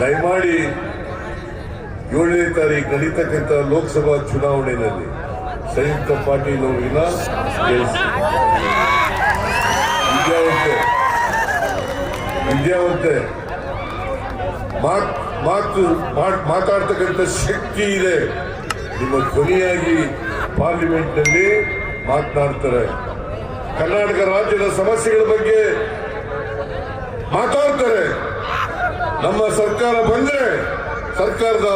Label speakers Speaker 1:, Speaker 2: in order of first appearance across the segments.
Speaker 1: ದಯಮಾಡಿ ಏಳನೇ ತಾರೀಕು ನಡೀತಕ್ಕಂಥ ಲೋಕಸಭಾ ಚುನಾವಣೆಯಲ್ಲಿ ಸಂಯುಕ್ತ ಪಾಟೀಲ್ ಅವರಿನ ಗೆಲ್ಲಿಸಿ ವಿದ್ಯಾವಂತೆ ವಿದ್ಯಾವಂತೆ ಮಾತ್- ಮಾತಾಡ್ತಕ್ಕಂಥ ಶಕ್ತಿ ಇದೆ. ನಿಮ್ಮ ಧ್ವನಿಯಾಗಿ ಪಾರ್ಲಿಮೆಂಟ್ನಲ್ಲಿ ಮಾತನಾಡ್ತಾರೆ. ಕರ್ನಾಟಕ ರಾಜ್ಯದ ಸಮಸ್ಯೆಗಳ ಬಗ್ಗೆ ಮಾತಾಡ್ತಾರೆ. ನಮ್ಮ ಸರ್ಕಾರ ಬಂದ್ರೆ ಸರ್ಕಾರದ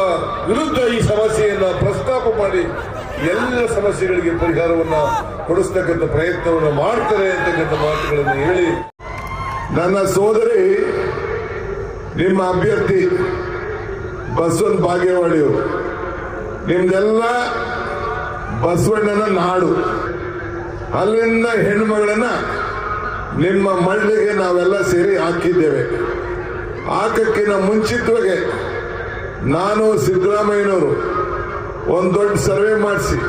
Speaker 1: ವಿರುದ್ಧ ಈ ಸಮಸ್ಯೆಯನ್ನ ಪ್ರಸ್ತಾಪ ಮಾಡಿ ಎಲ್ಲ ಸಮಸ್ಯೆಗಳಿಗೆ ಪರಿಹಾರವನ್ನ ಕೊಡಿಸ್ತಕ್ಕಂಥ ಪ್ರಯತ್ನವನ್ನು ಮಾಡ್ತಾರೆ ಅಂತಕ್ಕಂಥ ಮಾತುಗಳನ್ನು ಹೇಳಿ.
Speaker 2: ನನ್ನ ಸೋದರಿ, ನಿಮ್ಮ ಅಭ್ಯರ್ಥಿ ಬಸವನ್ ಬಾಗೇವಾಡಿಯವರು, ನಿಮ್ದೆಲ್ಲ ಬಸವಣ್ಣನ ನಾಡು. ಅಲ್ಲಿಂದ ಹೆಣ್ಮಗಳನ್ನ ನಿಮ್ಮ ಮಳ್ಳಿಗೆ ನಾವೆಲ್ಲ ಸೇರಿ ಹಾಕಿದ್ದೇವೆ. ಹಾಕಕ್ಕಿಂತ ಮುಂಚಿತವಾಗಿ ನಾನು ಸಿದ್ದರಾಮಯ್ಯನವರು ಒಂದು ದೊಡ್ಡ ಸರ್ವೆ ಮಾಡಿಸಿ,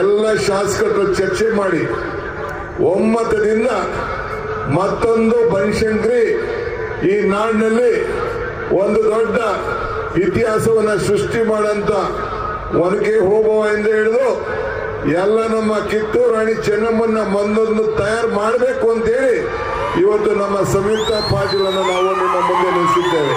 Speaker 2: ಎಲ್ಲ ಶಾಸಕರು ಚರ್ಚೆ ಮಾಡಿ, ಒಮ್ಮತದಿಂದ ಮತ್ತೊಂದು ಬನಶಂಕರಿ ಈ ನಾಡಿನಲ್ಲಿ ಒಂದು ದೊಡ್ಡ ಇತಿಹಾಸವನ್ನ ಸೃಷ್ಟಿ ಮಾಡಂತ ಒನಕೆ ಎಂದು ಹಿಡಿದು ಎಲ್ಲ ನಮ್ಮ ಕಿತ್ತೂರು ರಾಣಿ ಚೆನ್ನಮ್ಮನ್ನ ಮಂದೊಂದು ತಯಾರು ಮಾಡಬೇಕು ಅಂತೇಳಿ ಇವತ್ತು ನಮ್ಮ ಸಂಯುಕ್ತ ಪಾಟೀಲನ್ನು ನಾವು ನಿಮ್ಮ ಮುಂದೆ ನಿಲ್ಲಿಸಿದ್ದೇವೆ.